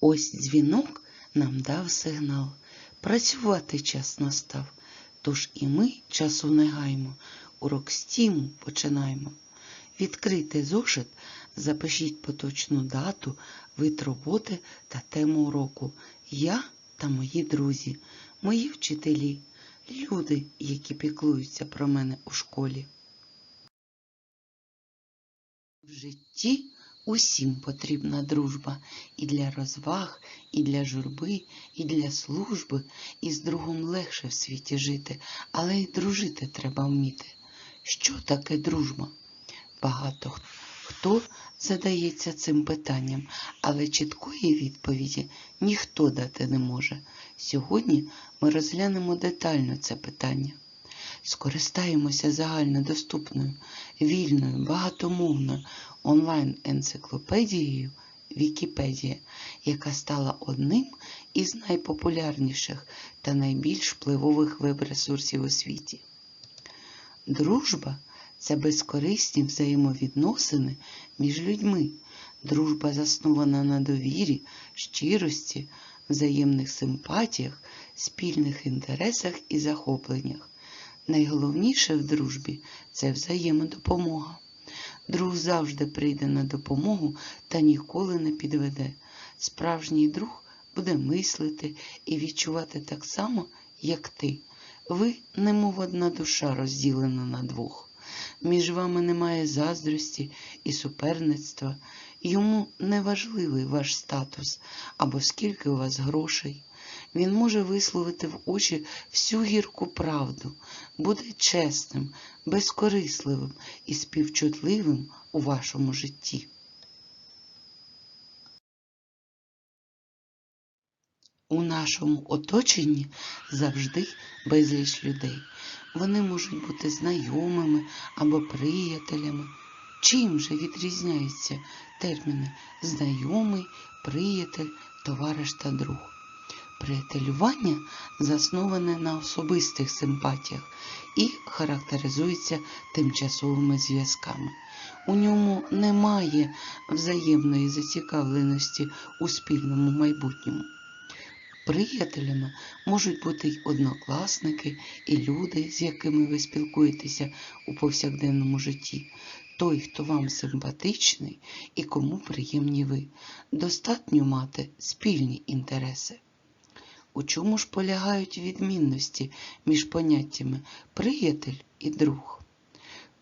Ось дзвінок нам дав сигнал. Працювати час настав. Тож і ми часу не гаймо. Урок стіму починаємо. Відкрийте зошит, запишіть поточну дату, вид роботи та тему уроку. Я та мої друзі, мої вчителі, люди, які піклуються про мене у школі. В житті усім потрібна дружба і для розваг, і для журби, і для служби, і з другом легше в світі жити, але й дружити треба вміти. Що таке дружба? Багато хто задається цим питанням, але чіткої відповіді ніхто дати не може. Сьогодні ми розглянемо детально це питання. Скористаємося загальнодоступною, вільною, багатомовною онлайн-енциклопедією Вікіпедія, яка стала одним із найпопулярніших та найбільш впливових веб-ресурсів у світі. Дружба це безкорисні взаємовідносини між людьми. Дружба заснована на довірі, щирості, взаємних симпатіях, спільних інтересах і захопленнях. Найголовніше в дружбі це взаємодопомога. Друг завжди прийде на допомогу та ніколи не підведе. Справжній друг буде мислити і відчувати так само, як ти. Ви, немов одна душа, розділена на двох. Між вами немає заздрості і суперництва. Йому не важливий ваш статус або скільки у вас грошей. Він може висловити в очі всю гірку правду, буде чесним, безкорисливим і співчутливим у вашому житті. У нашому оточенні завжди безліч людей. Вони можуть бути знайомими або приятелями. Чим же відрізняються терміни знайомий, приятель, товариш та друг? Приятелювання засноване на особистих симпатіях і характеризується тимчасовими зв'язками. У ньому немає взаємної зацікавленості у спільному майбутньому. Приятелями можуть бути й однокласники, і люди, з якими ви спілкуєтеся у повсякденному житті. Той, хто вам симпатичний і кому приємні ви. Достатньо мати спільні інтереси. У чому ж полягають відмінності між поняттями приятель і друг?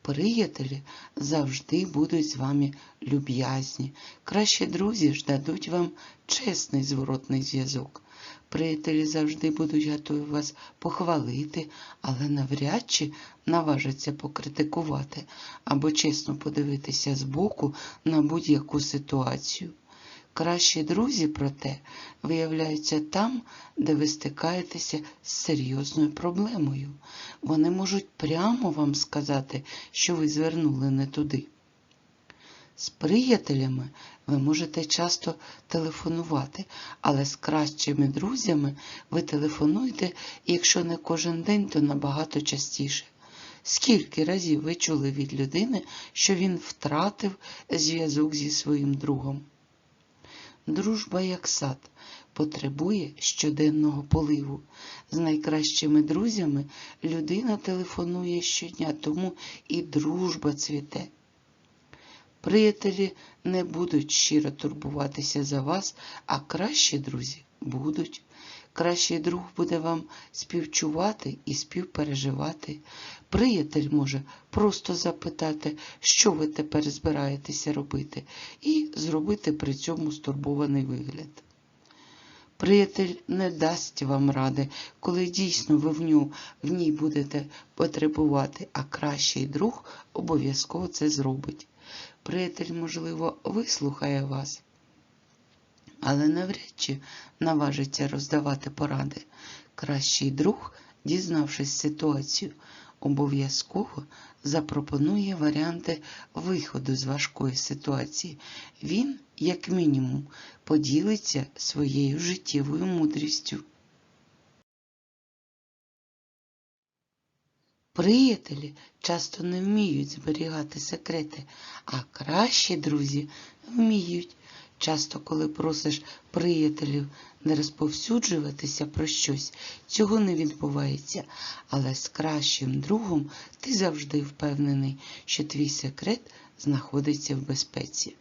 Приятелі завжди будуть з вами люб'язні. Кращі друзі ж дадуть вам чесний зворотний зв'язок. Приятелі завжди будуть готові вас похвалити, але навряд чи наважаться покритикувати або чесно подивитися збоку на будь-яку ситуацію. Кращі друзі, проте, виявляються там, де ви стикаєтеся з серйозною проблемою. Вони можуть прямо вам сказати, що ви звернули не туди. З приятелями ви можете часто телефонувати, але з кращими друзями ви телефонуєте, якщо не кожен день, то набагато частіше. Скільки разів ви чули від людини, що він втратив зв'язок зі своїм другом? Дружба, як сад, потребує щоденного поливу. З найкращими друзями людина телефонує щодня, тому і дружба цвіте. Приятелі не будуть щиро турбуватися за вас, а кращі друзі будуть. Кращий друг буде вам співчувати і співпереживати. Приятель може просто запитати, що ви тепер збираєтеся робити, і зробити при цьому стурбований вигляд. Приятель не дасть вам ради, коли дійсно ви в, ню, в ній будете потребувати, а кращий друг обов'язково це зробить. Приятель, можливо, вислухає вас, але навряд чи наважиться роздавати поради. Кращий друг, дізнавшись ситуацію, обов'язково запропонує варіанти виходу з важкої ситуації. Він, як мінімум, поділиться своєю життєвою мудрістю. Приятелі часто не вміють зберігати секрети, а кращі друзі вміють. Часто, коли просиш приятелів не розповсюджуватися про щось, цього не відбувається, але з кращим другом ти завжди впевнений, що твій секрет знаходиться в безпеці.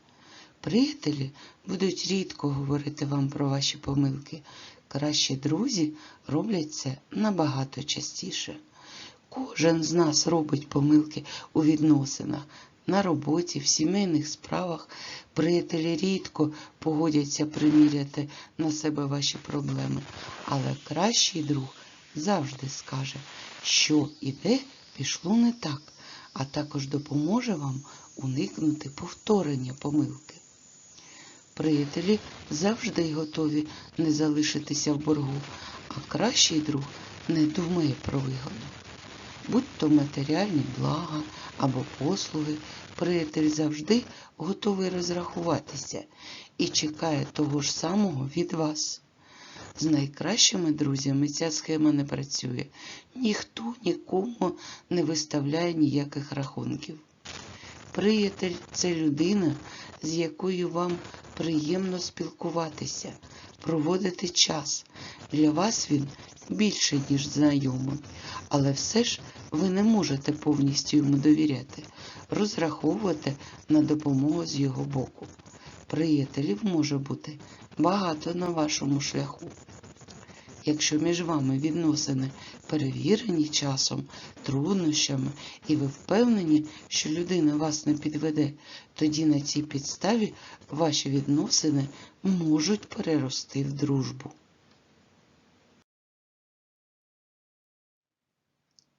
Приятелі будуть рідко говорити вам про ваші помилки. Кращі друзі роблять це набагато частіше. Кожен з нас робить помилки у відносинах, на роботі, в сімейних справах. Приятелі рідко погодяться приміряти на себе ваші проблеми, але кращий друг завжди скаже, що і де пішло не так, а також допоможе вам уникнути повторення помилки. Приятелі завжди готові не залишитися в боргу, а кращий друг не думає про вигоду. Будь то матеріальні блага або послуги, приятель завжди готовий розрахуватися і чекає того ж самого від вас. З найкращими друзями ця схема не працює. Ніхто нікому не виставляє ніяких рахунків. Приятель це людина, з якою вам приємно спілкуватися, проводити час. Для вас він більше, ніж знайомий, але все ж ви не можете повністю йому довіряти, розраховувати на допомогу з його боку. Приятелів може бути багато на вашому шляху. Якщо між вами відносини перевірені часом, труднощами, і ви впевнені, що людина вас не підведе, тоді на цій підставі ваші відносини можуть перерости в дружбу.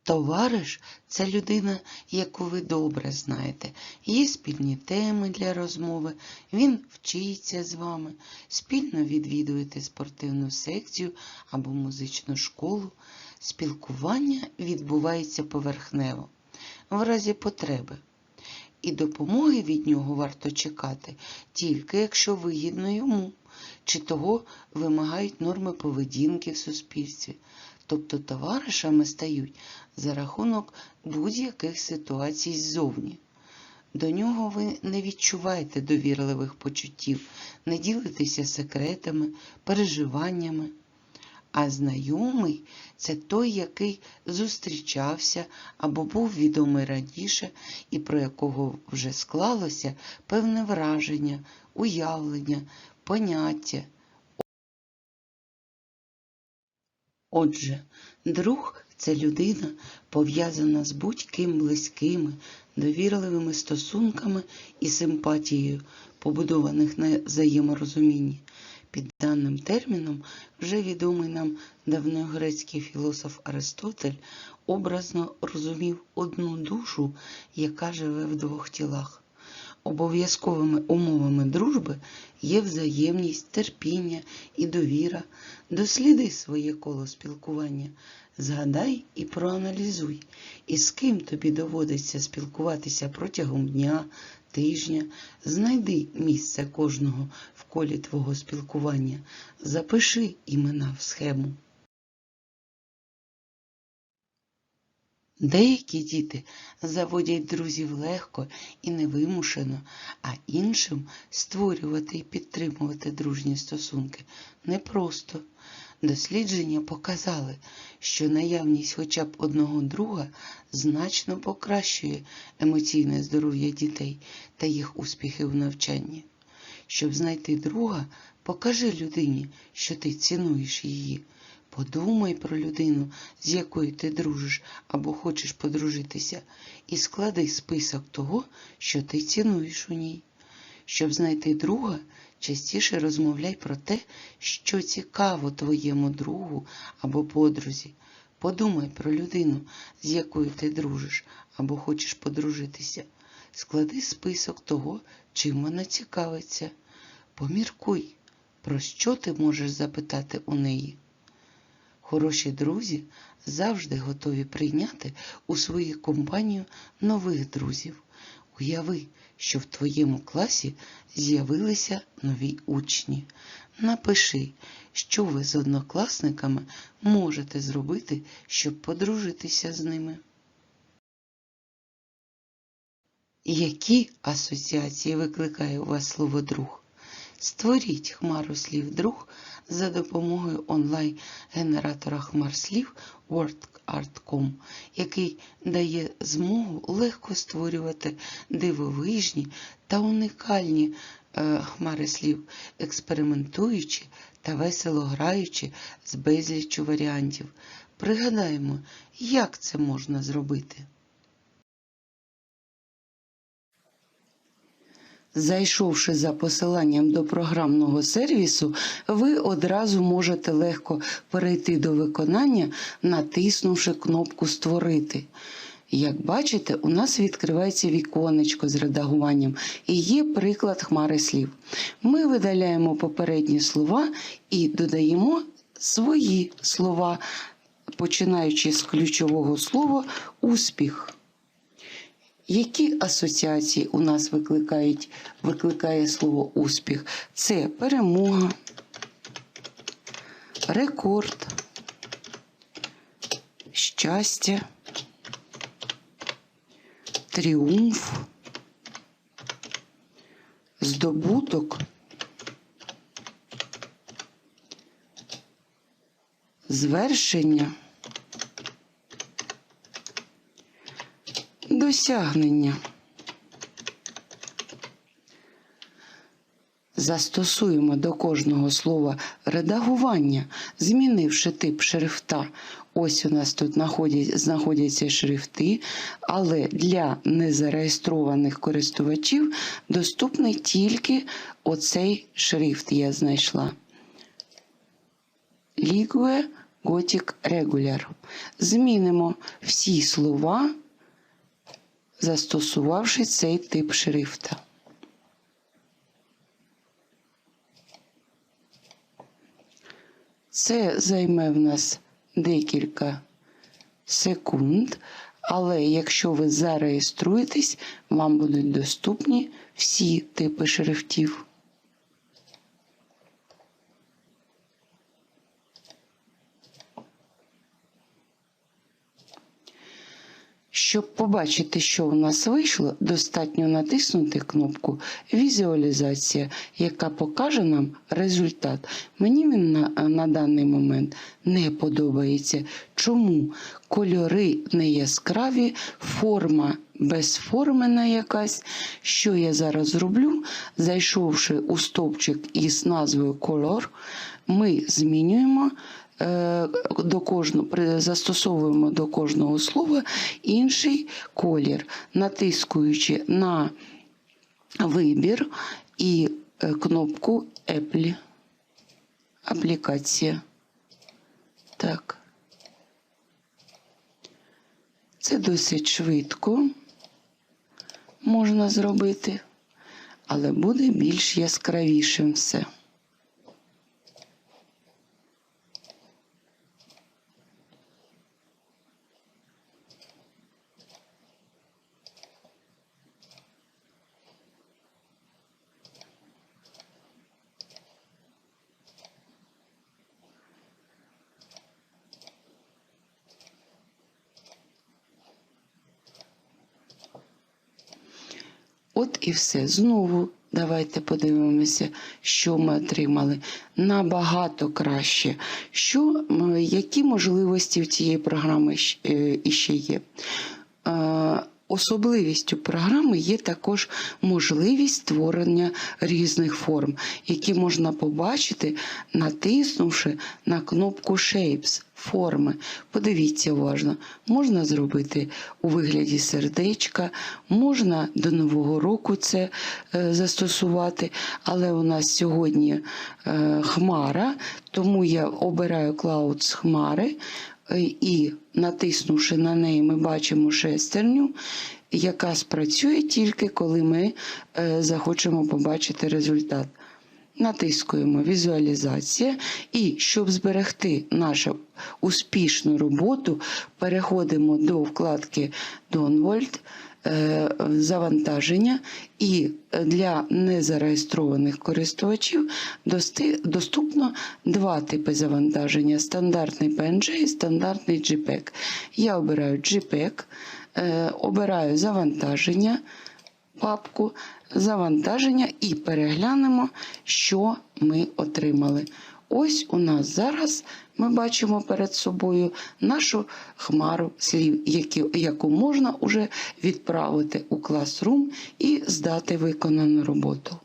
Товариш це людина, яку ви добре знаєте. Є спільні теми для розмови, він вчиться з вами, спільно відвідуєте спортивну секцію або музичну школу. Спілкування відбувається поверхнево, в разі потреби. І допомоги від нього варто чекати тільки якщо вигідно йому, чи того вимагають норми поведінки в суспільстві. Тобто товаришами стають за рахунок будь-яких ситуацій ззовні. До нього ви не відчуваєте довірливих почуттів, не ділитеся секретами, переживаннями. А знайомий це той, який зустрічався або був відомий раніше, і про якого вже склалося певне враження, уявлення, поняття. Отже, друг це людина, пов'язана з будь-ким близькими, довірливими стосунками і симпатією, побудованих на взаєморозумінні. Під даним терміном вже відомий нам давньогрецький філософ Аристотель образно розумів одну душу, яка живе в двох тілах. Обов'язковими умовами дружби є взаємність, терпіння і довіра. Досліди своє коло спілкування, згадай і проаналізуй, і з ким тобі доводиться спілкуватися протягом дня, тижня. Знайди місце кожного в колі твого спілкування, запиши імена в схему. Деякі діти заводять друзів легко і невимушено, а іншим створювати і підтримувати дружні стосунки непросто. Дослідження показали, що наявність хоча б одного друга значно покращує емоційне здоров'я дітей та їх успіхи в навчанні. Щоб знайти друга, покажи людині, що ти цінуєш її. Подумай про людину, з якою ти дружиш або хочеш подружитися, і склади список того, що ти цінуєш у ній. Щоб знайти друга, частіше розмовляй про те, що цікаво твоєму другу або подрузі. Подумай про людину, з якою ти дружиш або хочеш подружитися. Склади список того, чим вона цікавиться. Поміркуй, про що ти можеш запитати у неї. Хороші друзі завжди готові прийняти у свою компанію нових друзів. Уяви, що в твоєму класі з'явилися нові учні. Напиши, що ви з однокласниками можете зробити, щоб подружитися з ними. Які асоціації викликає у вас слово друг? Створіть хмару слів друг за допомогою онлайн-генератора хмар слів WordArt.com, який дає змогу легко створювати дивовижні та унікальні е, хмари слів, експериментуючи та весело граючи з безліччю варіантів. Пригадаємо, як це можна зробити. Зайшовши за посиланням до програмного сервісу, ви одразу можете легко перейти до виконання, натиснувши кнопку Створити. Як бачите, у нас відкривається віконечко з редагуванням і є приклад хмари слів. Ми видаляємо попередні слова і додаємо свої слова, починаючи з ключового слова успіх. Які асоціації у нас викликають, викликає слово успіх? Це перемога, рекорд, щастя, тріумф, здобуток, звершення. Досягнення. Застосуємо до кожного слова редагування, змінивши тип шрифта. Ось у нас тут знаходяться шрифти, але для незареєстрованих користувачів доступний тільки оцей шрифт я знайшла. Ligue Gothic Regular. Змінимо всі слова застосувавши цей тип шрифта. Це займе в нас декілька секунд, але якщо ви зареєструєтесь, вам будуть доступні всі типи шрифтів. Щоб побачити, що у нас вийшло, достатньо натиснути кнопку Візуалізація, яка покаже нам результат. Мені він на, на даний момент не подобається. Чому? Кольори не яскраві, форма безформена якась. Що я зараз зроблю? Зайшовши у стовпчик із назвою Color, ми змінюємо до кожного, застосовуємо до кожного слова інший колір, натискуючи на вибір і е, кнопку Apple. Аплікація. Так. Це досить швидко можна зробити, але буде більш яскравішим все. От і все. Знову давайте подивимося, що ми отримали. Набагато краще. Що, які можливості в цієї програми е, іще є? Особливістю програми є також можливість створення різних форм, які можна побачити, натиснувши на кнопку Shapes форми. Подивіться уважно, можна зробити у вигляді сердечка, можна до Нового року це е, застосувати, але у нас сьогодні е, хмара, тому я обираю Cloud з хмари. Е, І натиснувши на неї, ми бачимо шестерню, яка спрацює тільки коли ми е, захочемо побачити результат. Натискуємо візуалізація і щоб зберегти нашу успішну роботу, переходимо до вкладки е, завантаження, і для незареєстрованих користувачів доступно два типи завантаження: стандартний PNG і стандартний JPEG. Я обираю JPEG, е, обираю завантаження папку, завантаження і переглянемо, що ми отримали. Ось у нас зараз ми бачимо перед собою нашу хмару слів, які, яку можна уже відправити у класрум і здати виконану роботу.